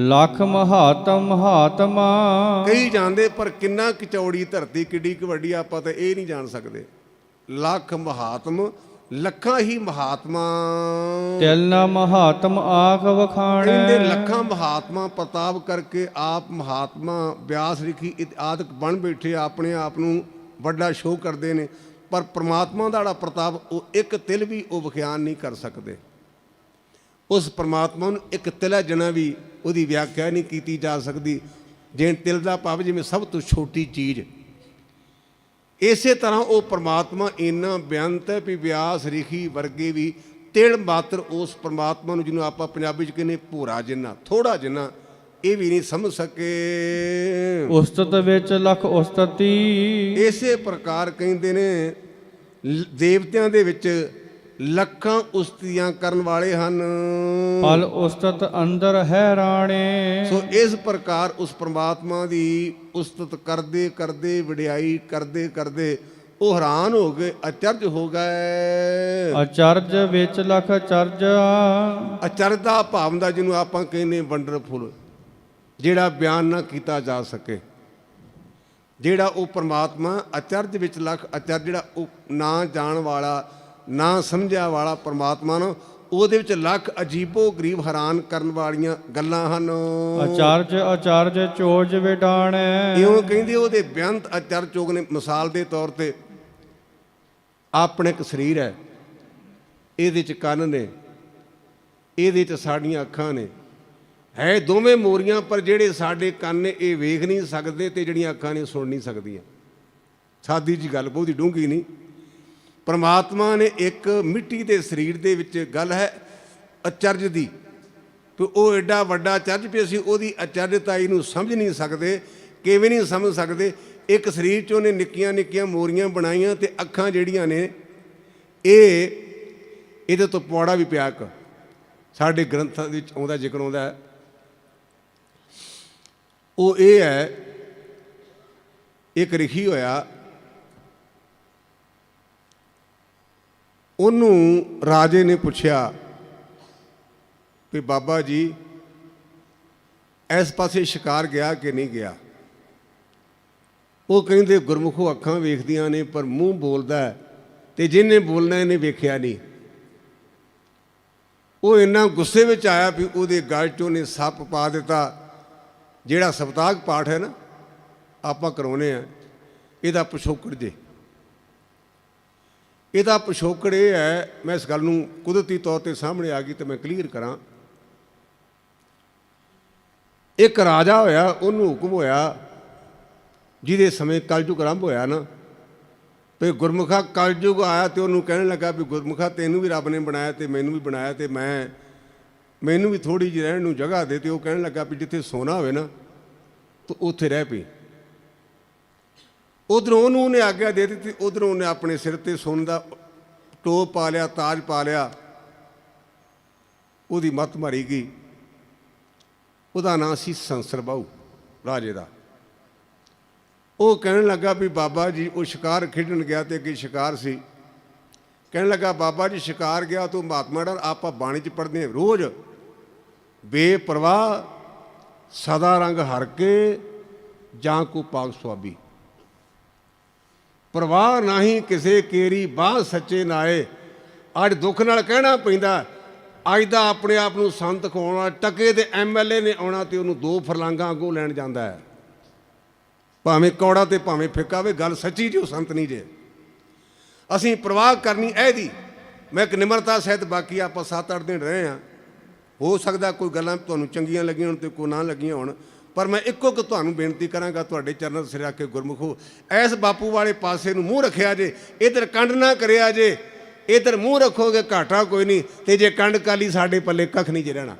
ਲੱਖ ਮਹਾਤਮ ਮਹਾਤਮਾ। ਕਈ ਜਾਣਦੇ ਪਰ ਕਿੰਨਾ ਕਚੌੜੀ ਧਰਤੀ ਕਿੱਡੀ ਕੁ ਵੱਡੀ ਆਪਾਂ ਤਾਂ ਇਹ ਨਹੀਂ ਜਾਣ ਸਕਦੇ। ਲੱਖ ਮਹਾਤਮ ਲੱਖਾਂ ਹੀ ਮਹਾਤਮਾ। ਤਿਲ ਨਾ ਮਹਾਤਮ ਆਖ ਕਹਿੰਦੇ ਵਖਾਣੈ ਲੱਖਾਂ ਮਹਾਤਮਾ ਪ੍ਰਤਾਪ ਕਰਕੇ ਆਪ ਮਹਾਤਮਾ ਵਿਆਸ ਲਿਖੀ ਆਦਿਕ ਬਣ ਬੈਠੇ ਆਪਣੇ ਆਪ ਨੂੰ ਵੱਡਾ ਸ਼ੋਅ ਕਰਦੇ ਨੇ। ਪਰ ਪ੍ਰਮਾਤਮਾ ਦਾ ਜਿਹੜਾ ਪ੍ਰਤਾਪ ਉਹ ਇੱਕ ਤਿਲ ਵੀ ਉਹ ਵਿਖਿਆਨ ਨਹੀਂ ਕਰ ਸਕਦੇ। ਉਸ ਪ੍ਰਮਾਤਮਾ ਨੂੰ ਇੱਕ ਤਿਲਾ ਜਣਾ ਵੀ ਉਹਦੀ ਵਿਆਖਿਆ ਨਹੀਂ ਕੀਤੀ ਜਾ ਸਕਦੀ ਜੇ ਤਿਲ ਦਾ ਭਾਵ ਜਿਵੇਂ ਸਭ ਤੋਂ ਛੋਟੀ ਚੀਜ਼। ਇਸੇ ਤਰ੍ਹਾਂ ਉਹ ਪ੍ਰਮਾਤਮਾ ਇੰਨਾ ਬੇਅੰਤ ਹੈ ਵੀ ਵਿਆਸ ਰਿਖੀ ਵਰਗੇ ਵੀ ਤਿਲ ਮਾਤਰ ਉਸ ਪ੍ਰਮਾਤਮਾ ਨੂੰ ਜਿਹਨੂੰ ਆਪਾਂ ਪੰਜਾਬੀ ਚ ਕਹਿੰਦੇ ਭੂਰਾ ਜਿੰਨਾ ਥੋੜਾ ਜਿੰਨਾ ਇਹ ਵੀ ਨਹੀਂ ਸਮਝ ਸਕੇ। ਉਸਤਤ ਵਿੱਚ ਲਖ ਉਸਤਤੀ। ਇਸੇ ਪ੍ਰਕਾਰ ਕਹਿੰਦੇ ਨੇ ਦੇਵਤਿਆਂ ਦੇ ਵਿੱਚ ਲੱਖਾਂ ਉਸਤੀਆਂ ਕਰਨ ਵਾਲੇ ਹਨ। ਫਲ ਉਸਤਤ ਅੰਦਰ ਹੈ ਰਾਣੇ। ਸੋ ਇਸ ਪ੍ਰਕਾਰ ਉਸ ਪ੍ਰਮਾਤਮਾ ਦੀ ਉਸਤਤ ਕਰਦੇ ਕਰਦੇ ਵਡਿਆਈ ਕਰਦੇ ਕਰਦੇ ਉਹ ਹੈਰਾਨ ਹੋ ਗਏ ਅਚਰਜ ਹੋ ਗਏ। ਅਚਰਜ ਵਿੱਚ ਲਖ ਚਰਜ ਅਚਰਜਦਾ ਭਾਵ ਦਾ ਜਿਹਨੂੰ ਆਪਾਂ ਕਹਿੰਦੇ ਵੰਡਰਫੁਲ ਜਿਹੜਾ ਬਿਆਨ ਨਾ ਕੀਤਾ ਜਾ ਸਕੇ। ਜਿਹੜਾ ਉਹ ਪ੍ਰਮਾਤਮਾ ਅਚਰਜ ਵਿੱਚ ਲੱਖ ਅਚਰਜ ਜਿਹੜਾ ਉਹ ਨਾ ਜਾਣ ਵਾਲਾ ਨਾ ਸਮਝਿਆ ਵਾਲਾ ਪ੍ਰਮਾਤਮਾ ਨੂੰ ਉਹਦੇ ਵਿੱਚ ਲੱਖ ਅਜੀਬੋ ਗਰੀਬ ਹੈਰਾਨ ਕਰਨ ਵਾਲੀਆਂ ਗੱਲਾਂ ਹਨ। ਅਚਰਜ ਅਚਰਜ ਚੋਜ ਵਿਡਾਣੈ। ਇਉਂ ਕਹਿੰਦੇ ਉਹਦੇ ਬੇਅੰਤ ਅਚਰਜ ਚੋਗ ਨੇ ਮਿਸਾਲ ਦੇ ਤੌਰ ਤੇ ਆਪਣੇ ਇੱਕ ਸਰੀਰ ਹੈ ਇਹਦੇ ਚ ਕੰਨ ਨੇ ਇਹਦੇ ਚ ਸਾਡੀਆਂ ਅੱਖਾਂ ਨੇ। ਹੈ ਦੋਵੇਂ ਮੋਰੀਆਂ ਪਰ ਜਿਹੜੇ ਸਾਡੇ ਕੰਨ ਨੇ ਇਹ ਵੇਖ ਨਹੀਂ ਸਕਦੇ ਤੇ ਜਿਹੜੀਆਂ ਅੱਖਾਂ ਨੇ ਸੁਣ ਨਹੀਂ ਸਕਦੀਆਂ। ਸਾਦੀ ਜੀ ਗੱਲ ਬਹੁਤੀ ਡੂੰਘੀ ਨਹੀਂ। ਪਰਮਾਤਮਾ ਨੇ ਇੱਕ ਮਿੱਟੀ ਦੇ ਸਰੀਰ ਦੇ ਵਿੱਚ ਗੱਲ ਹੈ ਅਚਰਜ ਦੀ। ਤੇ ਉਹ ਐਡਾ ਵੱਡਾ ਅਚਰਜ ਵੀ ਅਸੀਂ ਉਹਦੀ ਅਚਰਜਤਾਈ ਨੂੰ ਸਮਝ ਨਹੀਂ ਸਕਦੇ, ਕਿਵੇਂ ਨਹੀਂ ਸਮਝ ਸਕਦੇ। ਇੱਕ ਸਰੀਰ ਚੋਂ ਨੇ ਨਿੱਕੀਆਂ ਨਿੱਕੀਆਂ ਮੋਰੀਆਂ ਬਣਾਈਆਂ ਤੇ ਅੱਖਾਂ ਜਿਹੜੀਆਂ ਨੇ, ਇਹ ਇਹਦੇ ਤੋਂ ਪੌੜਾ ਵੀ ਪਿਆ ਇੱਕ। ਸਾਡੇ ਗ੍ਰੰਥਾਂ ਵਿੱਚ ਆਉਂਦਾ, ਜ਼ਿਕਰ ਆਉਂਦਾ ਉਹ ਇਹ ਹੈ, ਇੱਕ ਰਿਖੀ ਹੋਇਆ ਉਹਨੂੰ ਰਾਜੇ ਨੇ ਪੁੱਛਿਆ ਵੀ ਬਾਬਾ ਜੀ, ਇਸ ਪਾਸੇ ਸ਼ਿਕਾਰ ਗਿਆ ਕਿ ਨਹੀਂ ਗਿਆ? ਉਹ ਕਹਿੰਦੇ, ਗੁਰਮੁਖੋ ਅੱਖਾਂ ਵੇਖਦੀਆਂ ਨੇ, ਪਰ ਮੂੰਹ ਬੋਲਦਾ ਹੈ ਤੇ ਜਿਹਨੇ ਬੋਲਣਾ ਇਹਨੇ ਵੇਖਿਆ ਨਹੀਂ। ਉਹ ਇੰਨਾ ਗੁੱਸੇ ਵਿੱਚ ਆਇਆ ਵੀ ਉਹਦੇ ਗਲ 'ਚ ਉਹਨੇ ਸੱਪ ਪਾ ਦਿੱਤਾ, ਜਿਹੜਾ ਸਪਤਾਗ ਪਾਠ ਹੈ ਨਾ, ਆਪਾਂ ਕਰਾਉਨੇ ਆ ਇਹਦਾ ਪਿਛੋਕੜ ਜੇ। ਇਹਦਾ ਪਿਛੋਕੜ ਇਹ ਹੈ, ਮੈਂ ਇਸ ਗੱਲ ਨੂੰ ਕੁਦਰਤੀ ਤੌਰ ਤੇ ਸਾਹਮਣੇ ਆ ਗਈ ਤੇ ਮੈਂ ਕਲੀਅਰ ਕਰਾਂ। ਇੱਕ ਰਾਜਾ ਹੋਇਆ, ਉਹਨੂੰ ਹੁਕਮ ਹੋਇਆ, ਜਿਹਦੇ ਸਮੇਂ ਕਲਯੁਗ ਆਰੰਭ ਹੋਇਆ ਨਾ, ਤੇ ਗੁਰਮੁਖਾ ਕਲਯੁਗ ਆਇਆ ਤੇ ਉਹਨੂੰ ਕਹਿਣ ਲੱਗਾ ਵੀ ਗੁਰਮੁਖਾ ਤੈਨੂੰ ਵੀ ਰੱਬ ਨੇ ਬਣਾਇਆ ਤੇ ਮੈਨੂੰ ਵੀ ਬਣਾਇਆ ਤੇ ਮੈਂ, ਮੈਨੂੰ ਵੀ ਥੋੜੀ ਜਿਹੀ ਰਹਿਣ ਨੂੰ ਜਗ੍ਹਾ ਦੇ ਤੇ ਉਹ ਕਹਿਣ ਲੱਗਾ ਵੀ ਜਿੱਥੇ ਸੋਨਾ ਹੋਵੇ ਨਾ, ਤੂੰ ਉੱਥੇ ਰਹਿ ਪਈ। ਉਧਰੋਂ ਉਹਨੂੰ ਉਹਨੇ ਆਗਿਆ ਦੇ ਦਿੱਤੀ, ਉਧਰੋਂ ਉਹਨੇ ਆਪਣੇ ਸਿਰ ਤੇ ਸੋਨ ਦਾ ਟੋਪ ਪਾ ਲਿਆ, ਤਾਜ ਪਾ ਲਿਆ। ਉਹਦੀ ਮੱਤ ਮਾਰੀ ਗਈ। ਉਹਦਾ ਨਾਂ ਸੀ ਸੰਸਰ ਬਾਹੂ ਰਾਜੇ ਦਾ। ਉਹ ਕਹਿਣ ਲੱਗਾ ਵੀ ਬਾਬਾ ਜੀ, ਉਹ ਸ਼ਿਕਾਰ ਖੇਡਣ ਗਿਆ ਤੇ ਅੱਗੇ ਸ਼ਿਕਾਰ ਸੀ। ਕਹਿਣ ਲੱਗਾ, ਬਾਬਾ ਜੀ, ਸ਼ਿਕਾਰ ਗਿਆ ਤੂੰ ਮਹਾਤਮਾ ਡਰ, ਆਪਾਂ ਬਾਣੀ ਚ ਪੜ੍ਹਦੇ ਹਾਂ ਰੋਜ਼। ਬੇਪਰਵਾਹ, ਸਦਾ ਰੰਗ ਹਰ ਕੇ, ਜਾਂ ਕੋ ਪਾਕ ਸੁਆਬੀ। ਪਰਵਾਹ ਨਹੀਂ ਕਿਸੇ ਕੇਰੀ ਬਾਹ ਸੱਚੇ ਨਾਏ ਅੱਜ ਦੁੱਖ ਨਾਲ ਕਹਿਣਾ ਪੈਂਦਾ, ਅੱਜ ਦਾ ਆਪਣੇ ਆਪ ਨੂੰ ਸੰਤ ਖਵਾਉਣਾ ਟਕੇ ਦੇ ਐਮਐਲਏ ਨੇ ਆਉਣਾ ਤੇ ਉਹਨੂੰ ਦੋ ਫਰਲਾਂਗਾਂ ਅੱਗੋਂ ਲੈਣ ਜਾਂਦਾ ਹੈ। ਭਾਵੇਂ ਕੌੜਾ ਤੇ ਭਾਵੇਂ ਫਿੱਕਾ ਵੇ ਗੱਲ ਸੱਚੀ ਜੋ ਸੰਤ ਨਹੀਂ ਜੇ। ਅਸੀਂ ਪ੍ਰਵਾਹ ਕਰਨੀ ਇਹਦੀ। ਮੈਂ ਇੱਕ ਨਿਮਰਤਾ ਸਹਿਤ ਬਾਕੀ ਆਪਾਂ 7-8 ਦਿਨ ਰਹੇ ਆ ਹੋ ਸਕਦਾ ਕੋਈ ਗੱਲਾਂ ਤੁਹਾਨੂੰ ਚੰਗੀਆਂ ਲੱਗੀਆਂ ਹੋਣ ਤੇ ਕੋਈ ਨਾ ਲੱਗੀਆਂ ਹੋਣ। ਪਰ ਮੈਂ ਇੱਕੋ ਕਿ ਤੁਹਾਨੂੰ ਬੇਨਤੀ ਕਰਾਂਗਾ, ਤੁਹਾਡੇ ਚਰਨ ਸਿਰ ਆ ਕੇ ਗੁਰਮੁਖੋ, ਐਸ ਬਾਪੂ ਵਾਲੇ ਪਾਸੇ ਨੂੰ ਮੂੰਹ ਰੱਖਿਆ ਜੇ, ਇਧਰ ਕੰਡ ਨਾ ਕਰਿਆ ਜੇ, ਇਧਰ ਮੂੰਹ ਰੱਖੋਗੇ ਘਾਟਾ ਕੋਈ ਨਹੀਂ, ਤੇ ਜੇ ਕੰਡ ਕਾਲੀ ਸਾਡੇ ਪੱਲੇ ਕੱਖ ਨਹੀਂ ਜੇ ਰਹਿਣਾ।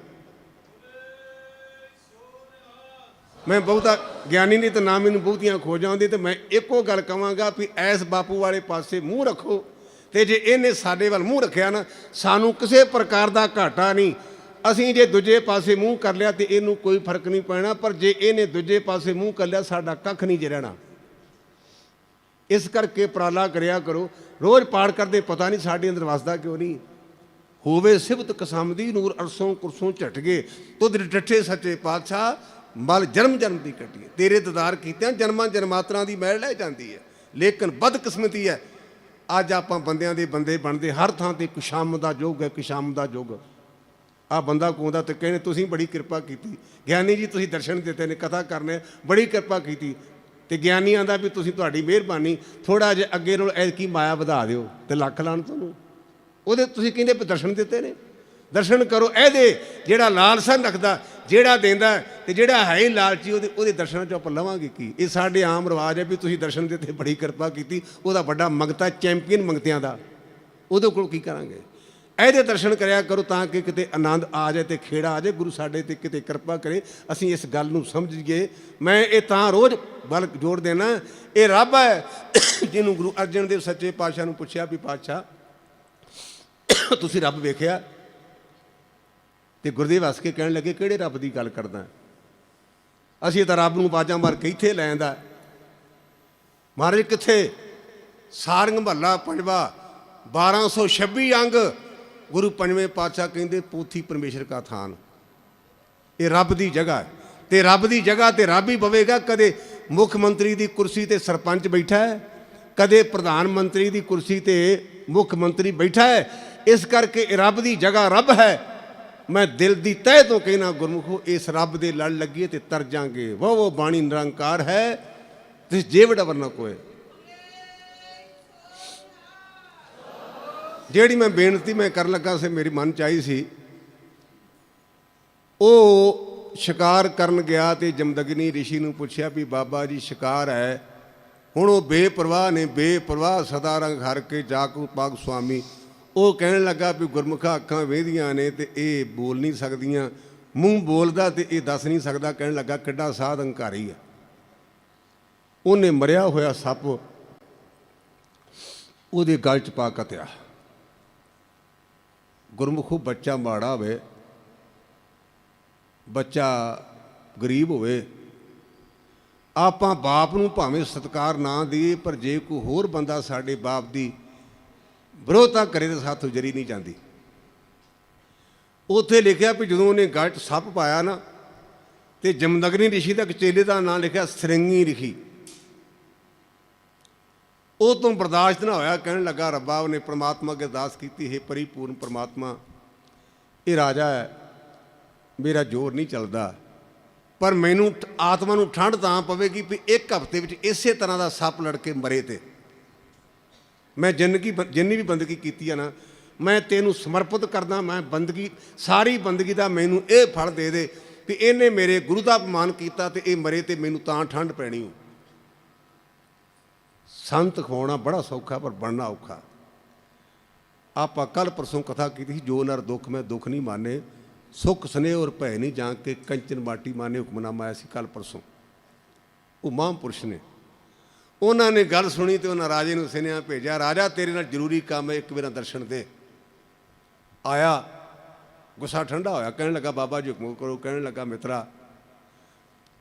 ਮੈਂ ਬਹੁਤਾ ਗਿਆਨੀ ਨਹੀਂ ਤੇ ਨਾ ਮੈਨੂੰ ਬਹੁਤੀਆਂ ਖੋਜਾਂ ਆਉਂਦੀ ਤੇ ਮੈਂ ਇੱਕੋ ਗੱਲ ਕਵਾਂਗਾ ਵੀ ਐਸ ਬਾਪੂ ਵਾਲੇ ਪਾਸੇ ਮੂੰਹ ਰੱਖੋ, ਤੇ ਜੇ ਇਹਨੇ ਸਾਡੇ ਵੱਲ ਮੂੰਹ ਰੱਖਿਆ ਨਾ, ਸਾਨੂੰ ਕਿਸੇ ਪ੍ਰਕਾਰ ਦਾ ਘਾਟਾ ਨਹੀਂ ਅਸੀਂ ਜੇ ਦੂਜੇ ਪਾਸੇ ਮੂੰਹ ਕਰ ਲਿਆ ਤੇ ਇਹਨੂੰ ਕੋਈ ਫ਼ਰਕ ਨਹੀਂ ਪੈਣਾ, ਪਰ ਜੇ ਇਹਨੇ ਦੂਜੇ ਪਾਸੇ ਮੂੰਹ ਕਰ ਲਿਆ, ਸਾਡਾ ਕੱਖ ਨਹੀਂ ਜੇ ਰਹਿਣਾ। ਇਸ ਕਰਕੇ ਉਪਰਾਲਾ ਕਰਿਆ ਕਰੋ। ਰੋਜ਼ ਪਾਠ ਕਰਦੇ, ਪਤਾ ਨਹੀਂ ਸਾਡੇ ਅੰਦਰ ਵਸਦਾ ਕਿਉਂ ਨਹੀਂ। ਹੋਵੇ ਸਿਬਤ ਕਸਮਦੀ ਨੂਰ ਅਰਸੋਂ ਕੁਰਸੋਂ ਝਟ ਗਏ। ਤੁਧ ਡਿਠੇ ਸੱਚੇ ਪਾਤਸ਼ਾਹ, ਮਲ ਜਨਮ ਜਨਮ ਦੀ ਕੱਟੀ ਤੇਰੇ ਦਦਾਰ ਕੀਤਿਆਂ ਜਨਮਾਂ ਜਨਮਾਤਰਾਂ ਦੀ ਮਹਿਲ ਲੈ ਜਾਂਦੀ ਹੈ। ਲੇਕਿਨ ਬਦਕਿਸਮਤੀ ਹੈ। ਅੱਜ ਆਪਾਂ ਬੰਦਿਆਂ ਦੇ ਬੰਦੇ ਬਣਦੇ, ਹਰ ਥਾਂ ਤੇ ਕੁਸ਼ਾਮ ਦਾ ਯੁੱਗ ਹੈ ਕੁਸ਼ਾਮ ਦਾ ਯੁੱਗ। ਆ ਬੰਦਾ ਕੋਂਦਾ ਤੇ ਕਹਿੰਦੇ ਤੁਸੀਂ ਬੜੀ ਕਿਰਪਾ ਕੀਤੀ। ਗਿਆਨੀ ਜੀ ਤੁਸੀਂ ਦਰਸ਼ਨ ਦਿੱਤੇ ਨੇ, ਕਥਾ ਕਰਨੇ, ਬੜੀ ਕਿਰਪਾ ਕੀਤੀ। ਤੇ ਗਿਆਨੀਆਂ ਦਾ ਵੀ ਤੁਸੀਂ ਤੁਹਾਡੀ ਮਿਹਰਬਾਨੀ ਥੋੜਾ ਜਿਹਾ ਅੱਗੇ ਨਾਲ ਕੀ ਮਾਇਆ ਵਧਾ ਦਿਓ ਤੇ ਲੱਖ ਲਾਣ ਤੁਹਾਨੂੰ। ਉਹਦੇ ਤੁਸੀਂ ਕਹਿੰਦੇ ਦਰਸ਼ਨ ਦਿੱਤੇ ਨੇ। ਦਰਸ਼ਨ ਕਰੋ, ਇਹਦੇ ਜਿਹੜਾ ਲਾਲਸਾ ਰੱਖਦਾ, ਜਿਹੜਾ ਦਿੰਦਾ, ਤੇ ਜਿਹੜਾ ਹੈ ਹੀ ਲਾਲਚੀ ਉਹਦੇ ਉਹਦੇ ਦਰਸ਼ਨਾਂ ਚੋਂ ਆਪਾਂ ਲਵਾਂਗੇ ਕੀ? ਇਹ ਸਾਡੇ ਆਮ ਰਿਵਾਜ ਹੈ ਵੀ ਤੁਸੀਂ ਦਰਸ਼ਨ ਦਿੱਤੇ, ਬੜੀ ਕਿਰਪਾ ਕੀਤੀ। ਉਹਦਾ ਵੱਡਾ ਮੰਗਤਾ ਚੈਂਪੀਅਨ ਮੰਗਤਿਆਂ ਦਾ। ਉਹਦੇ ਕੋਲ ਕੀ ਕਰਾਂਗੇ? ਇਹਦੇ ਦਰਸ਼ਨ ਕਰਿਆ ਕਰੋ ਤਾਂ ਕਿ ਕਿਤੇ ਆਨੰਦ ਆ ਜਾਏ ਤੇ ਖੇੜਾ ਆ ਜਾਏ, ਗੁਰੂ ਸਾਡੇ ਤੇ ਕਿਤੇ ਕਿਰਪਾ ਕਰੇ। ਅਸੀਂ ਇਸ ਗੱਲ ਨੂੰ ਸਮਝੀਏ। ਮੈਂ ਇਹ ਤਾਂ ਰੋਜ਼ ਬਲ ਜੋੜ ਦੇਣਾ ਇਹ ਰੱਬ ਹੈ ਜਿਹਨੂੰ ਗੁਰੂ ਅਰਜਨ ਦੇਵ ਸੱਚੇ ਪਾਤਸ਼ਾਹ ਨੂੰ ਪੁੱਛਿਆ ਵੀ ਪਾਤਸ਼ਾਹ, ਤੁਸੀਂ ਰੱਬ ਵੇਖਿਆ? ਤੇ ਗੁਰਦੇਵ ਹੱਸ ਕੇ ਕਹਿਣ ਲੱਗੇ, ਕਿਹੜੇ ਰੱਬ ਦੀ ਗੱਲ ਕਰਦਾ? ਅਸੀਂ ਤਾਂ ਰੱਬ ਨੂੰ ਬਾਜਾਂ ਮਾਰ ਕੇ ਇੱਥੇ ਲੈ ਆਂਦਾ। ਮਹਾਰਾਜ ਕਿੱਥੇ? ਸਾਰੰਗ ਮਹੱਲਾ ਪੰਜਵਾ 1226 ਅੰਗ ਗੁਰੂ ਪੰਜਵੇਂ ਪਾਤਸ਼ਾਹ ਕਹਿੰਦੇ, ਪੋਥੀ ਪਰਮੇਸ਼ਰ ਕਾ ਥਾਨ। ਇਹ ਰੱਬ ਦੀ ਜਗ੍ਹਾ ਹੈ। ਤੇ ਰੱਬ ਦੀ ਜਗ੍ਹਾ ਤੇ ਰੱਬ ਹੀ ਬਵੇਗਾ ਕਦੇ ਮੁੱਖ ਮੰਤਰੀ ਦੀ ਕੁਰਸੀ ਤੇ ਸਰਪੰਚ ਬੈਠਾ ਹੈ, ਕਦੇ ਪ੍ਰਧਾਨ ਮੰਤਰੀ ਦੀ ਕੁਰਸੀ ਤੇ ਮੁੱਖ ਮੰਤਰੀ ਬੈਠਾ ਹੈ। ਇਸ ਕਰਕੇ ਇਹ ਰੱਬ ਦੀ ਜਗ੍ਹਾ ਰੱਬ ਹੈ। ਮੈਂ ਦਿਲ ਦੀ ਤਹਿ ਤੋਂ ਕਹਿਣਾ, ਗੁਰਮੁਖੋ, ਇਸ ਰੱਬ ਦੇ ਲੜ ਲੱਗੀਏ ਤੇ ਤਰ ਜਾਾਂਗੇ ਵੋ ਵੋ ਬਾਣੀ ਨਿਰੰਕਾਰ ਹੈ। ਤਿਸ ਜੇਵੜਾ ਵਰਨਾ ਕੋਏ। ਜਿਹੜੀ ਮੈਂ ਬੇਨਤੀ ਮੈਂ ਕਰਨ ਲੱਗਾ ਸੀ, ਮੇਰੀ ਮਨ ਚ ਆਈ ਸੀ, ਉਹ ਸ਼ਿਕਾਰ ਕਰਨ ਗਿਆ ਤੇ ਜਮਦਗਨੀ ਰਿਸ਼ੀ ਨੂੰ ਪੁੱਛਿਆ ਵੀ ਬਾਬਾ ਜੀ ਸ਼ਿਕਾਰ ਹੈ। ਹੁਣ ਉਹ ਬੇਪਰਵਾਹ ਨੇ, ਬੇਪਰਵਾਹ ਸਦਾ ਰੰਗ ਹਰ ਕੇ ਜਾਕੂ ਪਾਗ ਸੁਆਮੀ। ਉਹ ਕਹਿਣ ਲੱਗਾ ਵੀ ਗੁਰਮੁਖਾ ਅੱਖਾਂ ਵੇਹਦੀਆਂ ਨੇ ਤੇ ਇਹ ਬੋਲ ਨਹੀਂ ਸਕਦੀਆਂ। ਮੂੰਹ ਬੋਲਦਾ ਤੇ ਇਹ ਦੱਸ ਨਹੀਂ ਸਕਦਾ। ਕਹਿਣ ਲੱਗਾ ਕਿੱਡਾ ਸਾਧ ਹੰਕਾਰੀ ਆ। ਉਹਨੇ ਮਰਿਆ ਹੋਇਆ ਸੱਪ ਉਹਦੇ ਗਲ ਚ ਪਾ ਕਤਿਆ ਗੁਰਮੁਖੋ ਬੱਚਾ ਮਾੜਾ ਹੋਵੇ, ਬੱਚਾ ਗਰੀਬ ਹੋਵੇ, ਆਪਾਂ ਬਾਪ ਨੂੰ ਭਾਵੇਂ ਸਤਕਾਰ ਨਾ ਦੇਈਏ, ਪਰ ਜੇ ਕੋਈ ਹੋਰ ਬੰਦਾ ਸਾਡੇ ਬਾਪ ਦੀ ਵਿਰੋਧਤਾ ਕਰੇ ਤਾਂ ਸਾਥੋਂ ਜਰੀ ਨਹੀਂ ਜਾਂਦੀ। ਉੱਥੇ ਲਿਖਿਆ ਵੀ ਜਦੋਂ ਉਹਨੇ ਗਲ ਸੱਪ ਪਾਇਆ ਨਾ, ਤੇ ਜਮਦਗਨੀ ਰਿਸ਼ੀ ਦਾ ਇੱਕ ਚੇਲੇ ਦਾ ਨਾਂ ਲਿਖਿਆ, ਸਰਿੰਗੀ ਰਿਸ਼ੀ। ਉਹ ਤੋਂ ਬਰਦਾਸ਼ਤ ਨਾ ਹੋਇਆ, ਕਹਿਣ ਲੱਗਾ, ਰੱਬਾ ਉਹਨੇ ਪ੍ਰਮਾਤਮਾ ਅੱਗੇ ਅਰਦਾਸ ਕੀਤੀ, ਹੈ ਪਰਿਪੂਰਨ ਪ੍ਰਮਾਤਮਾ, ਇਹ ਰਾਜਾ ਹੈ, ਮੇਰਾ ਜ਼ੋਰ ਨਹੀਂ ਚੱਲਦਾ। ਪਰ ਮੈਨੂੰ ਆਤਮਾ ਨੂੰ ਠੰਡ ਤਾਂ ਪਵੇਗੀ ਵੀ ਇੱਕ ਹਫ਼ਤੇ ਵਿੱਚ ਇਸੇ ਤਰ੍ਹਾਂ ਦਾ ਸੱਪ ਲੜ ਕੇ ਮਰੇ ਤੇ। ਮੈਂ ਜਿੰਦਗੀ ਜਿੰਨੀ ਵੀ ਬੰਦਗੀ ਕੀਤੀ ਆ ਨਾ, ਮੈਂ ਤੈਨੂੰ ਸਮਰਪਿਤ ਕਰਦਾ, ਮੈਂ ਬੰਦਗੀ, ਸਾਰੀ ਬੰਦਗੀ ਦਾ ਮੈਨੂੰ ਇਹ ਫਲ ਦੇ ਦੇ ਵੀ ਇਹਨੇ ਮੇਰੇ ਗੁਰੂ ਦਾ ਅਪਮਾਨ ਕੀਤਾ ਤੇ ਇਹ ਮਰੇ ਤੇ ਮੈਨੂੰ ਤਾਂ ਠੰਡ ਪੈਣੀ ਹੋ ਸੰਤ ਖਵਾਉਣਾ ਬੜਾ ਸੌਖਾ, ਪਰ ਬਣਨਾ ਔਖਾ। ਆਪਾਂ ਕੱਲ ਪਰਸੋਂ ਕਥਾ ਕੀਤੀ ਸੀ, ਜੋ ਨਰ ਦੁੱਖ ਮੈਂ ਦੁੱਖ ਨਹੀਂ ਮਾਨੇ, ਸੁਖ ਸਨੇਹ ਔਰ ਭੈ ਨਹੀਂ ਜਾਂ ਕੇ ਕੰਚਨ ਮਾਟੀ ਮਾਨੇ ਹੁਕਮਨਾਮਾ ਆਇਆ ਸੀ ਕੱਲ ਪਰਸੋਂ। ਉਹ ਮਹਾਂਪੁਰਸ਼ ਨੇ। ਉਹਨਾਂ ਨੇ ਗੱਲ ਸੁਣੀ ਤੇ ਉਹਨਾਂ ਰਾਜੇ ਨੂੰ ਸੁਨੇਹਾ ਭੇਜਿਆ, ਰਾਜਾ, ਤੇਰੇ ਨਾਲ ਜ਼ਰੂਰੀ ਕੰਮ ਹੈ, ਇੱਕ ਵਾਰ ਦਰਸ਼ਨ ਦੇ। ਆਇਆ, ਗੁੱਸਾ ਠੰਡਾ ਹੋਇਆ, ਕਹਿਣ ਲੱਗਾ, ਬਾਬਾ ਜੀ ਹੁਕਮ ਕਰੋ। ਕਹਿਣ ਲੱਗਾ, ਮਿੱਤਰਾ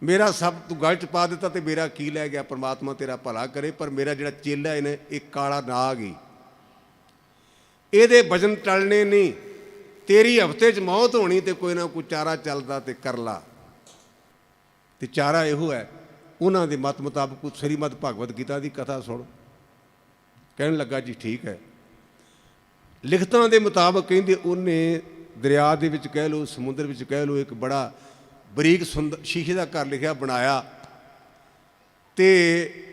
ਮੇਰਾ ਸਭ ਤੂੰ ਗਲ ਚ ਪਾ ਦਿੱਤਾ ਤੇ ਮੇਰਾ ਕੀ ਲੈ ਗਿਆ? ਪ੍ਰਮਾਤਮਾ ਤੇਰਾ ਭਲਾ ਕਰੇ, ਪਰ ਮੇਰਾ ਜਿਹੜਾ ਚੇਲਾ ਇਹਨੇ, ਇਹ ਕਾਲਾ ਨਾਗ ਹੀ ਇਹਦੇ ਵਜਨ ਟਲਣੇ ਨਹੀਂ। ਤੇਰੀ ਹਫ਼ਤੇ 'ਚ ਮੌਤ ਹੋਣੀ ਤੇ ਕੋਈ ਨਾ ਕੋਈ ਚਾਰਾ ਚੱਲਦਾ ਤੇ ਕਰਲਾ ਤੇ ਚਾਰਾ ਇਹੋ ਹੈ, ਉਹਨਾਂ ਦੇ ਮਤ ਮੁਤਾਬਕ ਸ੍ਰੀਮਦ ਭਗਵਦ ਗੀਤਾ ਦੀ ਕਥਾ ਸੁਣ। ਕਹਿਣ ਲੱਗਾ, ਜੀ ਠੀਕ ਹੈ। ਲਿਖਤਾਂ ਦੇ ਮੁਤਾਬਕ ਕਹਿੰਦੇ, ਉਹਨੇ ਦਰਿਆ ਦੇ ਵਿੱਚ ਕਹਿ ਲਓ, ਸਮੁੰਦਰ ਵਿੱਚ ਕਹਿ ਲਓ, ਇੱਕ ਬੜਾ ਬਰੀਕ ਸੁੰਦਰ ਸ਼ੀਸ਼ੇ ਦਾ ਘਰ ਲਿਖਿਆ, ਬਣਾਇਆ। ਤੇ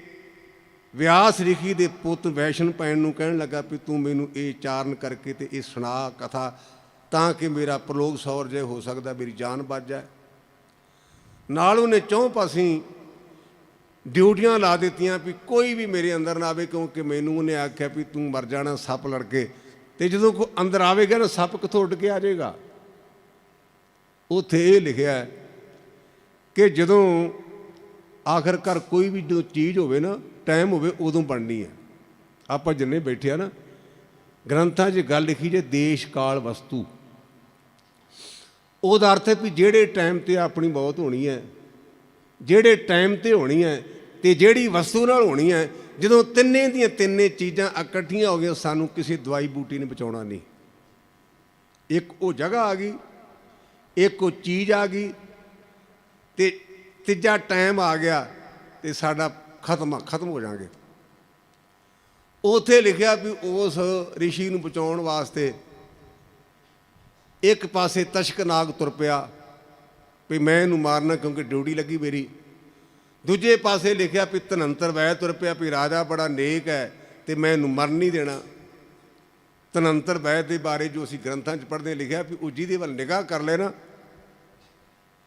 ਵਿਆਸ ਰਿਖੀ ਦੇ ਪੁੱਤ ਵੈਸ਼ਨ ਪੈਣ ਨੂੰ ਕਹਿਣ ਲੱਗਾ ਵੀ ਤੂੰ ਮੈਨੂੰ ਇਹ ਚਾਰਨ ਕਰਕੇ ਤੇ ਇਹ ਸੁਣਾ ਕਥਾ ਤਾਂ ਕਿ ਮੇਰਾ ਪ੍ਰਲੋਕ ਸੌਰ ਜੇ ਹੋ ਸਕਦਾ, ਮੇਰੀ ਜਾਨ ਬਚ ਜਾਏ। ਨਾਲ ਉਹਨੇ ਚੌਂ ਪਾਸੀਂ ਡਿਊਟੀਆਂ ਲਾ ਦਿੱਤੀਆਂ ਵੀ ਕੋਈ ਵੀ ਮੇਰੇ ਅੰਦਰ ਨਾ ਆਵੇ, ਕਿਉਂਕਿ ਮੈਨੂੰ ਉਹਨੇ ਆਖਿਆ ਵੀ ਤੂੰ ਮਰ ਜਾਣਾ ਸੱਪ ਲੜ ਕੇ ਤੇ ਜਦੋਂ ਕੋ ਅੰਦਰ ਆਵੇਗਾ ਨਾ, ਸੱਪ ਕਿਥੋਂ ਉੱਡ ਕੇ ਆ ਜਾਏਗਾ? ਉੱਥੇ ਇਹ ਲਿਖਿਆ ਹੈ ਕਿ ਜਦੋਂ ਆਖਰਕਾਰ ਕੋਈ ਵੀ ਜੋ ਚੀਜ਼ ਹੋਵੇ ਨਾ, ਟਾਈਮ ਹੋਵੇ ਉਦੋਂ ਬਣਨੀ ਹੈ। ਆਪਾਂ ਜਿੰਨੇ ਬੈਠੇ ਆ ਨਾ, ਗ੍ਰੰਥਾਂ 'ਚ ਗੱਲ ਲਿਖੀ ਜੇ ਦੇਸ਼ ਕਾਲ ਵਸਤੂ। ਉਹਦਾ ਅਰਥ ਹੈ ਵੀ ਜਿਹੜੇ ਟਾਈਮ ਤੇ ਆਪਣੀ ਮੌਤ ਹੋਣੀ ਹੈ, ਜਿਹੜੇ ਟਾਈਮ ਤੇ ਹੋਣੀ ਹੈ ਤੇ ਜਿਹੜੀ ਵਸਤੂ ਨਾਲ ਹੋਣੀ ਹੈ, ਜਦੋਂ ਤਿੰਨੇ ਦੀਆਂ ਤਿੰਨੇ ਚੀਜ਼ਾਂ ਇਕੱਠੀਆਂ ਹੋ ਗਈਆਂ, ਸਾਨੂੰ ਕਿਸੇ ਦਵਾਈ ਬੂਟੀ ਨੇ ਬਚਾਉਣਾ ਨਹੀਂ। ਇੱਕ ਉਹ ਜਗ੍ਹਾ ਆ ਗਈ, ਇੱਕ ਉਹ ਚੀਜ਼ ਆ ਗਈ ਤੇ ਤੀਜਾ ਟਾਈਮ ਆ ਗਿਆ ਤੇ ਸਾਡਾ ਖਤਮ ਖਤਮ ਹੋ ਜਾਾਂਗੇ ਉਥੇ ਲਿਖਿਆ ਵੀ ਉਸ ਰਿਸ਼ੀ ਨੂੰ ਬਚਾਉਣ ਵਾਸਤੇ ਇੱਕ ਪਾਸੇ ਤਸ਼ਕ ਨਾਗ ਤੁਰ ਪਿਆ ਵੀ ਮੈਂ ਇਹਨੂੰ ਮਾਰਨਾ ਕਿਉਂਕਿ ਡਿਊਟੀ ਲੱਗੀ ਮੇਰੀ। ਦੂਜੇ ਪਾਸੇ ਲਿਖਿਆ ਵੀ ਤਨੰਤਰ ਵੈ ਤੁਰ ਪਿਆ ਵੀ ਰਾਜਾ ਬੜਾ ਨੇਕ ਹੈ ਤੇ ਮੈਂ ਇਹਨੂੰ ਮਰਨ ਨਹੀਂ ਦੇਣਾ। ਤਨੰਤਰ ਵੈ ਦੇ ਬਾਰੇ ਜੋ ਅਸੀਂ ਗ੍ਰੰਥਾਂ 'ਚ ਪੜ੍ਹਦੇ ਲਿਖਿਆ ਵੀ ਉਹ ਜਿਹਦੇ ਵੱਲ ਨਿਗਾਹ ਕਰ ਲੈਣਾ,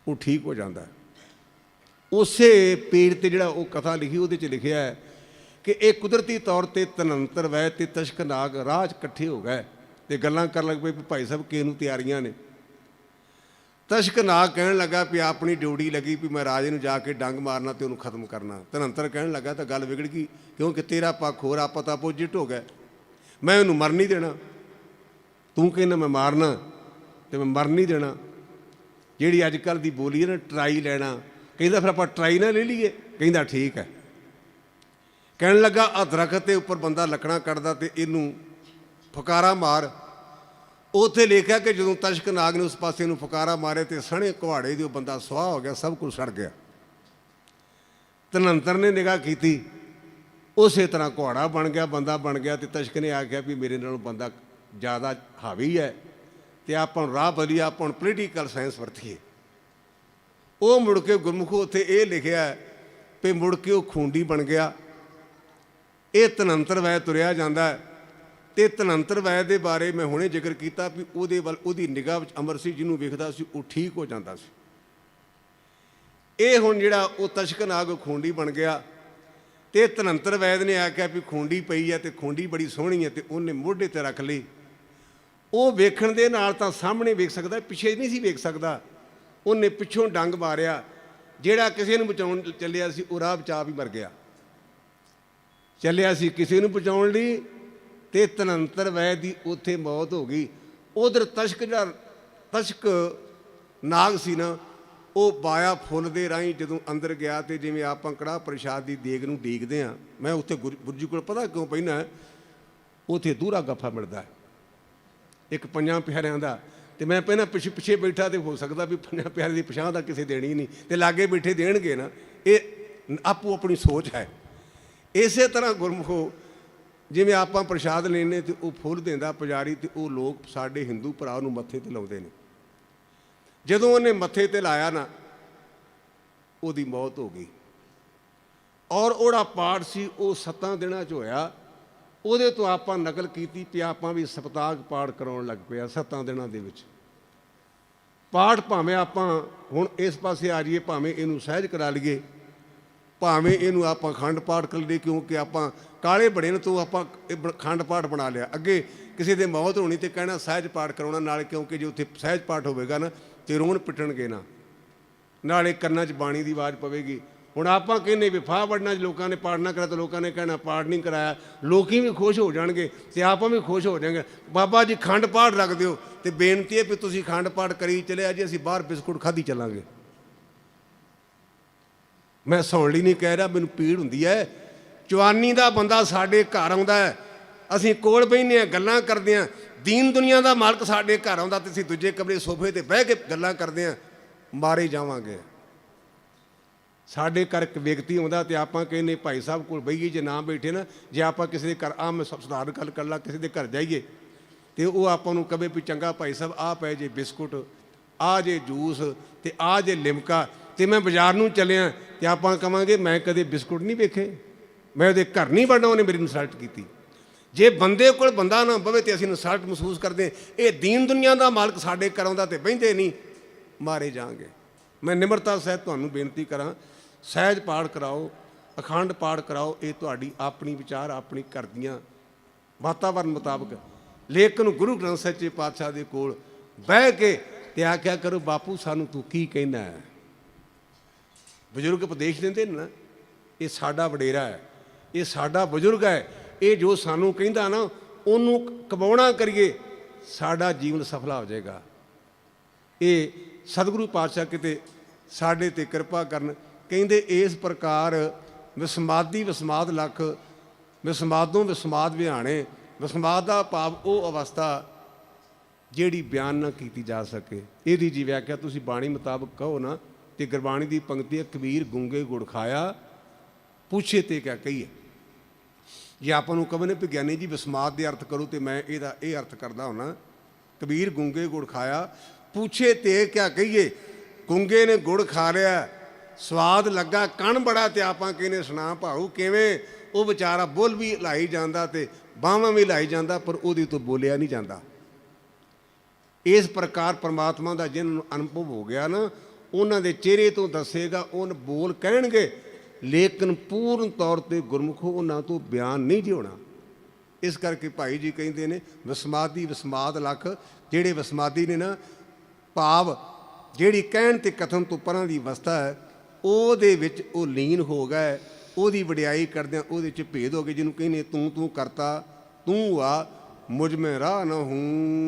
ਉਹ ਠੀਕ ਹੋ ਜਾਂਦਾ ਹੈ। ਉਸੇ ਪੇਜ ਤੇ ਜਿਹੜਾ ਉਹ ਕਥਾ ਲਿਖੀ, ਉਹਦੇ 'ਚ ਲਿਖਿਆ ਹੈ ਕਿ ਇਹ ਕੁਦਰਤੀ ਤੌਰ ਤੇ ਤਨੰਤਰ ਵੈ ਤੇ ਤਸ਼ਕ ਨਾਗ ਰਾਜ ਇਕੱਠੇ ਹੋ ਗਏ ਤੇ ਗੱਲਾਂ ਕਰਨ ਲੱਗ ਪਏ ਵੀ ਭਾਈ ਸਾਹਿਬ ਕਿਸ ਨੂੰ ਤਿਆਰੀਆਂ ਨੇ। ਤਸ਼ਕ ਨਾਗ ਕਹਿਣ ਲੱਗਾ ਵੀ ਆਪਣੀ ਡਿਊਟੀ ਲੱਗੀ ਵੀ ਮੈਂ ਰਾਜੇ ਨੂੰ ਜਾ ਕੇ ਡੰਗ ਮਾਰਨਾ ਤੇ ਉਹਨੂੰ ਖਤਮ ਕਰਨਾ। ਤਨੰਤਰ ਕਹਿਣ ਲੱਗਾ ਤਾਂ ਗੱਲ ਵਿਗੜ ਗਈ, ਕਿਉਂਕਿ ਤੇਰਾ ਪੱਖ ਹੋਰ ਆਪਾ ਤਾਂ ਆਪੋਜੀਟ ਹੋ ਗਿਆ। ਮੈਂ ਉਹਨੂੰ ਮਰ ਨਹੀਂ ਦੇਣਾ। ਤੂੰ ਕਹਿੰਦਾ ਮੈਂ ਮਾਰਨਾ ਤੇ ਮੈਂ ਮਰ ਨਹੀਂ ਦੇਣਾ। ਜਿਹੜੀ ਅੱਜ ਕੱਲ ਦੀ ਬੋਲੀ ਹੈ ਨਾ, ਟਰਾਈ ਲੈਣਾ। ਕਹਿੰਦਾ ਫਿਰ ਆਪਾਂ ਟਰਾਈ ਨਾ ਲੈ ਲਈਏ। ਕਹਿੰਦਾ ਠੀਕ ਹੈ। ਕਹਿਣ ਲੱਗਾ ਆ ਦਰਖਤ ਦੇ ਉੱਪਰ ਬੰਦਾ ਲੱਕੜਾਂ ਕੱਢਦਾ ਤੇ ਇਹਨੂੰ ਫੁਕਾਰਾ ਮਾਰ। ਉਥੇ ਲਿਖਿਆ ਕਿ ਜਦੋਂ ਤਸ਼ਕ ਨਾਗ ਨੇ ਉਸ ਪਾਸੇ ਨੂੰ ਫੁਕਾਰਾ ਮਾਰੇ ਤੇ ਸਣੇ ਕੁਹਾੜੇ ਦੀ ਉਹ ਬੰਦਾ ਸੁਆਹ ਹੋ ਗਿਆ, ਸਭ ਕੁਝ ਸੜ ਗਿਆ। ਤਨੰਤਰ ਨੇ ਨਿਗਾਹ ਕੀਤੀ। ਉਸੇ ਤਰ੍ਹਾਂ ਕੁਹਾੜਾ ਬਣ ਗਿਆ, ਬੰਦਾ ਬਣ ਗਿਆ ਤੇ ਤਸ਼ਕ ਨੇ ਆਖਿਆ ਵੀ ਮੇਰੇ ਨਾਲੋਂ ਬੰਦਾ ਜ਼ਿਆਦਾ ਹਾਵੀ ਹੈ ਤੇ ਆਪਾਂ ਨੂੰ ਰਾਹ ਬਦਲੀ ਆਪਾਂ ਨੂੰ ਪੋਲੀਟੀਕਲ ਸਾਇੰਸ ਵਰਤੀਏ। ਉਹ ਮੁੜ ਕੇ ਗੁਰਮੁਖੋ ਉੱਥੇ ਇਹ ਲਿਖਿਆ ਵੀ ਮੁੜ ਕੇ ਉਹ ਖੂੰਡੀ ਬਣ ਗਿਆ। ਇਹ ਤਨੰਤਰ ਵੈ ਤੁਰਿਆ ਜਾਂਦਾ। ਹੈ ਤੇ ਤਨੰਤਰ ਵੈ ਦੇ ਬਾਰੇ ਮੈਂ ਹੁਣੇ ਜ਼ਿਕਰ ਕੀਤਾ ਵੀ ਉਹਦੇ ਵੱਲ ਉਹਦੀ ਨਿਗਾਹ ਵਿੱਚ ਅਮਰ ਸੀ, ਜਿਹਨੂੰ ਵੇਖਦਾ ਸੀ ਉਹ ਠੀਕ ਹੋ ਜਾਂਦਾ ਸੀ। ਇਹ ਹੁਣ ਜਿਹੜਾ ਉਹ ਤਸ਼ਕ ਨਾਗ ਖੂੰਡੀ ਬਣ ਗਿਆ। ਤੇ ਤਨੰਤਰ ਵੈਦ ਨੇ ਆਖਿਆ ਵੀ ਖੂੰਡੀ ਪਈ ਹੈ ਤੇ ਖੂੰਡੀ ਬੜੀ ਸੋਹਣੀ ਹੈ ਤੇ ਉਹਨੇ ਮੋਢੇ ਤੇ ਰੱਖ ਲਈ। ਉਹ ਵੇਖਣ ਦੇ ਨਾਲ ਤਾਂ ਸਾਹਮਣੇ ਵੇਖ ਸਕਦਾ, ਪਿੱਛੇ ਨਹੀਂ ਸੀ ਵੇਖ ਸਕਦਾ। ਉਹਨੇ ਪਿੱਛੋਂ ਡੰਗ ਮਾਰਿਆ, ਜਿਹੜਾ ਕਿਸੇ ਨੂੰ ਬਚਾਉਣ ਚੱਲਿਆ ਸੀ, ਉਹ ਰਾਹ ਬਚਾ ਵੀ ਮਰ ਗਿਆ। ਚੱਲਿਆ ਸੀ ਕਿਸੇ ਨੂੰ ਬਚਾਉਣ ਲਈ ਤੇ ਤਨੰਤਰ ਵੈ ਦੀ ਉੱਥੇ ਮੌਤ ਹੋ ਗਈ। ਉਧਰ ਤਸ਼ਕ ਜਿਹੜਾ, ਤਸ਼ਕ ਨਾਗ ਸੀ ਨਾ, ਉਹ ਬਾਇਆ ਫੁੱਲ ਦੇ ਰਾਹੀਂ ਜਦੋਂ ਅੰਦਰ ਗਿਆ ਤੇ ਜਿਵੇਂ ਆਪਾਂ ਕੜਾ ਪ੍ਰਸ਼ਾਦ ਦੀ ਦੇਗ ਨੂੰ ਡੀਕਦੇ ਆ ਮੈਂ ਉੱਥੇ ਗੁਰ- ਗੁਰੂ ਕੋਲ ਪਤਾ ਕਿਉਂ ਪੈਣਾ ਉੱਥੇ ਦੂਰਾ ਗੱਫਾ ਮਿਲਦਾ। ਹੈ ਇੱਕ ਪੰਜਾਂ ਪਿਆਰਿਆਂ ਦਾ ਤੇ ਮੈਂ ਪਹਿਲਾਂ ਪਿੱਛੇ ਪਿੱਛੇ ਬੈਠਾ ਤੇ ਹੋ ਸਕਦਾ ਵੀ ਪੰਜਾਂ ਪਿਆਰੇ ਦੀ ਪਛਾਣ ਤਾਂ ਕਿਸੇ ਦੇਣੀ ਨਹੀਂ। ਤੇ ਲਾਗੇ ਬੈਠੇ ਦੇਣਗੇ ਨਾ। ਇਹ ਆਪੋ ਆਪਣੀ ਸੋਚ ਹੈ। ਇਸੇ ਤਰ੍ਹਾਂ ਗੁਰਮੁਖੋ, ਜਿਵੇਂ ਆਪਾਂ ਪ੍ਰਸ਼ਾਦ ਲੈਨੇ ਤੇ ਉਹ ਫੁੱਲ ਦਿੰਦਾ ਪੁਜਾਰੀ ਤੇ ਉਹ ਲੋਕ ਸਾਡੇ ਹਿੰਦੂ ਭਰਾ ਨੂੰ ਮੱਥੇ ਤੇ ਲਾਉਂਦੇ ਨੇ। ਜਦੋਂ ਉਹਨੇ ਮੱਥੇ ਤੇ ਲਾਇਆ ਨਾ, ਉਹਦੀ ਮੌਤ ਹੋ ਗਈ। ਔਰ ਉਹਦਾ ਪਾਠ ਸੀ, ਉਹ ਸੱਤਾਂ ਦਿਨਾਂ 'ਚ ਹੋਇਆ। ਉਹਦੇ ਤੋਂ ਆਪਾਂ ਨਕਲ ਕੀਤੀ ਤੇ ਆਪਾਂ ਵੀ ਸਪਤਾਕ ਪਾਠ ਕਰਾਉਣ ਲੱਗ ਪਿਆ ਸੱਤਾਂ ਦਿਨਾਂ ਦੇ ਵਿੱਚ। ਪਾਠ ਭਾਵੇਂ ਆਪਾਂ ਹੁਣ ਇਸ ਪਾਸੇ ਆ ਜਾਈਏ, ਭਾਵੇਂ ਇਹਨੂੰ ਸਹਿਜ ਕਰਾ ਲਈਏ, ਭਾਵੇਂ ਇਹਨੂੰ ਆਪਾਂ ਖੰਡ ਪਾਠ ਕਰ ਲਈਏ, ਕਿਉਂਕਿ ਆਪਾਂ ਕਾਲੇ ਬੜੇ ਨੇ, ਤੋਂ ਆਪਾਂ ਇਹ ਬ- ਖੰਡ ਪਾਠ ਬਣਾ ਲਿਆ। ਅੱਗੇ ਕਿਸੇ ਦੇ ਮੌਤ ਹੋਣੀ ਤੇ ਕਹਿਣਾ ਸਹਿਜ ਪਾਠ ਕਰਾਉਣਾ, ਨਾਲ ਕਿਉਂਕਿ ਜੇ ਉੱਥੇ ਸਹਿਜ ਪਾਠ ਹੋਵੇਗਾ ਨਾ, ਤੇ ਰੋਣ ਪਿੱਟਣਗੇ ਨਾ। ਨਾਲੇ ਕੰਨਾਂ 'ਚ ਬਾਣੀ ਦੀ ਆਵਾਜ਼ ਪਵੇਗੀ। ਹੁਣ ਆਪਾਂ ਕਹਿੰਦੇ ਵੀ ਫਾਹ ਵੜਨਾ ਲੋਕਾਂ ਨੇ ਪਾਠ ਨਾ ਕਰਾ ਤਾਂ ਲੋਕਾਂ ਨੇ ਕਹਿਣਾ ਪਾਠ ਨਹੀਂ ਕਰਾਇਆ। ਲੋਕੀ ਵੀ ਖੁਸ਼ ਹੋ ਜਾਣਗੇ ਤੇ ਆਪਾਂ ਵੀ ਖੁਸ਼ ਹੋ ਜਾਣਗੇ ਬਾਬਾ ਜੀ ਖੰਡ ਪਾਠ ਰੱਖ ਦਿਓ ਤੇ ਬੇਨਤੀ ਹੈ ਵੀ ਤੁਸੀਂ ਖੰਡ ਪਾਠ ਕਰੀ ਚਲੇ ਜੀ, ਅਸੀਂ ਬਾਹਰ ਬਿਸਕੁਟ ਖਾਧੀ ਚੱਲਾਂਗੇ। ਮੈਂ ਸੌਣ ਲਈ ਨਹੀਂ ਕਹਿ ਰਿਹਾ, ਮੈਨੂੰ ਪੀੜ ਹੁੰਦੀ ਹੈ। ਚਵਾਨੀ ਦਾ ਬੰਦਾ ਸਾਡੇ ਘਰ ਆਉਂਦਾ ਹੈ। ਅਸੀਂ ਕੋਲ ਬੈਠਨੇ ਆ ਗੱਲਾਂ ਕਰਦੇ ਆ ਦੀਨ ਦੁਨੀਆ ਦਾ ਮਾਲਕ ਸਾਡੇ ਘਰ ਆਉਂਦਾ ਤੇ ਅਸੀਂ ਦੂਜੇ ਕਮਰੇ ਸੋਫੇ ਤੇ ਬਹਿ ਕੇ ਗੱਲਾਂ ਕਰਦੇ ਆ ਮਾਰੇ ਜਾਵਾਂਗੇ। ਸਾਡੇ ਘਰ ਇੱਕ ਵਿਅਕਤੀ ਆਉਂਦਾ ਤੇ ਆਪਾਂ ਕਹਿੰਨੇ ਭਾਈ ਸਾਹਿਬ ਕੋਲ ਬਈਏ ਜੇ ਨਾ ਬੈਠੇ ਨਾ, ਜੇ ਆਪਾਂ ਕਿਸੇ ਦੇ ਘਰ ਆ ਮੈਂ ਸ- ਸਧਾਰਨ ਗੱਲ ਕਰ ਲਾ, ਕਿਸੇ ਦੇ ਘਰ ਜਾਈਏ, ਤੇ ਉਹ ਆਪਾਂ ਨੂੰ ਕਵੇ ਵੀ ਚੰਗਾ ਭਾਈ ਸਾਹਿਬ ਆ ਪਏ ਜੇ ਬਿਸਕੁਟ ਆ ਜੇ ਜੂਸ ਤੇ ਆ ਜੇ ਲਿਮਕਾ, ਤੇ ਮੈਂ ਬਾਜ਼ਾਰ ਨੂੰ ਚੱਲਿਆ ਤੇ ਆਪਾਂ ਕਵਾਂਗੇ ਮੈਂ ਕਦੇ ਬਿਸਕੁਟ ਨਹੀਂ ਵੇਖੇ, ਮੈਂ ਉਹਦੇ ਘਰ ਨਹੀਂ ਵੜਨਾ ਉਹਨੇ ਮੇਰੀ ਇਨਸਲਟ ਕੀਤੀ। ਜੇ ਬੰਦੇ ਕੋਲ ਬੰਦਾ ਨਾ ਬਵੇ ਤੇ ਅਸੀਂ ਇਨਸਲਟ ਮਹਿਸੂਸ ਕਰਦੇ ਇਹ ਦੀਨ ਦੁਨੀਆ ਦਾ ਮਾਲਕ ਸਾਡੇ ਘਰ ਆਉਂਦਾ ਤੇ ਬਹਿੰਦੇ ਨਹੀਂ, ਮਾਰੇ ਜਾਣਗੇ। ਮੈਂ ਨਿਮਰਤਾ ਸਹਿਤ ਤੁਹਾਨੂੰ ਬੇਨਤੀ ਕਰਾਂ ਸਹਿਜ ਪਾਠ ਕਰਾਓ, ਅਖੰਡ ਪਾਠ ਕਰਾਓ, ਇਹ ਤੁਹਾਡੀ ਆਪਣੀ ਵਿਚਾਰ, ਆਪਣੀ ਕਰਦੀਆਂ ਵਾਤਾਵਰਨ ਮੁਤਾਬਕ। ਲੇਕਿਨ ਗੁਰੂ ਗ੍ਰੰਥ ਸਾਹਿਬ ਜੀ ਪਾਤਸ਼ਾਹ ਦੇ ਕੋਲ ਬਹਿ ਕੇ ਤੇ ਆਖਿਆ ਕਰੋ, ਬਾਪੂ, ਸਾਨੂੰ ਤੂੰ ਕੀ ਕਹਿੰਦਾ ਹੈ? ਬਜ਼ੁਰਗ ਉਪਦੇਸ਼ ਦਿੰਦੇ ਨੇ ਨਾ, ਇਹ ਸਾਡਾ ਵਡੇਰਾ ਹੈ, ਇਹ ਸਾਡਾ ਬਜ਼ੁਰਗ ਹੈ, ਇਹ ਜੋ ਸਾਨੂੰ ਕਹਿੰਦਾ ਨਾ, ਉਹਨੂੰ ਕਮਾਉਣਾ ਕਰੀਏ, ਸਾਡਾ ਜੀਵਨ ਸਫਲਾ ਹੋ ਜਾਏਗਾ। ਇਹ ਸਤਿਗੁਰੂ ਪਾਤਸ਼ਾਹ ਕਿਤੇ ਸਾਡੇ ਤੇ ਕਿਰਪਾ ਕਰਨ ਕਹਿੰਦੇ ਇਸ ਪ੍ਰਕਾਰ ਵਿਸਮਾਦੀ ਵਿਸਮਾਦ ਲੱਖ ਵਿਸਮਾਦੋਂ ਵਿਸਮਾਦ ਵਿਹਾਣੇ, ਵਿਸਮਾਦ ਦਾ ਭਾਵ ਉਹ ਅਵਸਥਾ ਜਿਹੜੀ ਬਿਆਨ ਨਾ ਕੀਤੀ ਜਾ ਸਕੇ। ਇਹਦੀ ਜੀ ਵਿਆਖਿਆ ਤੁਸੀਂ ਬਾਣੀ ਮੁਤਾਬਕ ਕਹੋ ਨਾ ਤੇ ਗੁਰਬਾਣੀ ਦੀ ਪੰਕਤੀ ਹੈ, ਕਬੀਰ ਗੁੰਗੇ ਗੁੜ ਖਾਇਆ, ਪੁੱਛੇ ਤੇ ਕਿਆ ਕਹੀਏ ਜੇ ਆਪਾਂ ਨੂੰ ਕਹੇ ਨੇ ਵਿਗਿਆਨੀ ਜੀ ਵਿਸਮਾਦ ਦੇ ਅਰਥ ਕਰੋ ਤੇ ਮੈਂ ਇਹਦਾ ਇਹ ਅਰਥ ਕਰਦਾ ਹੁਣਾ, ਕਬੀਰ ਗੁੰਗੇ ਗੁੜ ਖਾਇਆ, ਪੁੱਛੇ ਤੇ ਕਿਆ ਕਹੀਏ, ਗੁੰਗੇ ਨੇ ਗੁੜ ਖਾ ਲਿਆ ਸਵਾਦ ਲੱਗਾ, ਕਣ ਬੜਾ ਤੇ ਆਪਾਂ ਕਹਿੰਦੇ ਸੁਣਾ ਭਾਊ ਕਿਵੇਂ ਉਹ ਵਿਚਾਰਾ ਬੁੱਲ ਵੀ ਲਾਈ ਜਾਂਦਾ ਤੇ ਬਾਹਾਂ ਵੀ ਲਾਈ ਜਾਂਦਾ, ਪਰ ਉਹਦੀ ਤੋਂ ਬੋਲਿਆ ਨਹੀਂ ਜਾਂਦਾ। ਇਸ ਪ੍ਰਕਾਰ ਪਰਮਾਤਮਾ ਦਾ ਜਿਹਨਾਂ ਨੂੰ ਅਨੁਭਵ ਹੋ ਗਿਆ ਨਾ, ਉਹਨਾਂ ਦੇ ਚਿਹਰੇ ਤੋਂ ਦੱਸੇਗਾ ਉਹ ਬੋਲ ਕਹਿਣਗੇ, ਲੇਕਿਨ ਪੂਰਨ ਤੌਰ ਤੇ ਗੁਰਮੁਖੋ ਉਹਨਾਂ ਤੋਂ ਬਿਆਨ ਨਹੀਂ ਜਿਉਣਾ ਇਸ ਕਰਕੇ ਭਾਈ ਜੀ ਕਹਿੰਦੇ ਨੇ, ਵਿਸਮਾਦੀ ਵਿਸਮਾਦ ਲਖ, ਜਿਹੜੇ ਵਿਸਮਾਦੀ ਨੇ ਨਾ, ਭਾਵ ਜਿਹੜੀ ਕਹਿਣ ਤੇ ਕਥਨ ਤੋਂ ਪਰਾਂ ਦੀ ਅਵਸਥਾ ਹੈ ਉਹਦੇ ਵਿੱਚ ਉਹ ਲੀਨ ਹੋ ਗਏ, ਉਹਦੀ ਵਡਿਆਈ ਕਰਦਿਆਂ ਉਹਦੇ ਵਿੱਚ ਭੇਦ ਹੋ ਗਏ, ਜਿਹਨੂੰ ਕਹਿੰਦੇ ਤੂੰ ਤੂੰ ਕਰਤਾ, ਤੂੰ ਆ, ਮੁਝ ਮੈਂ ਰਾਹ ਨਾ ਹੂੰ।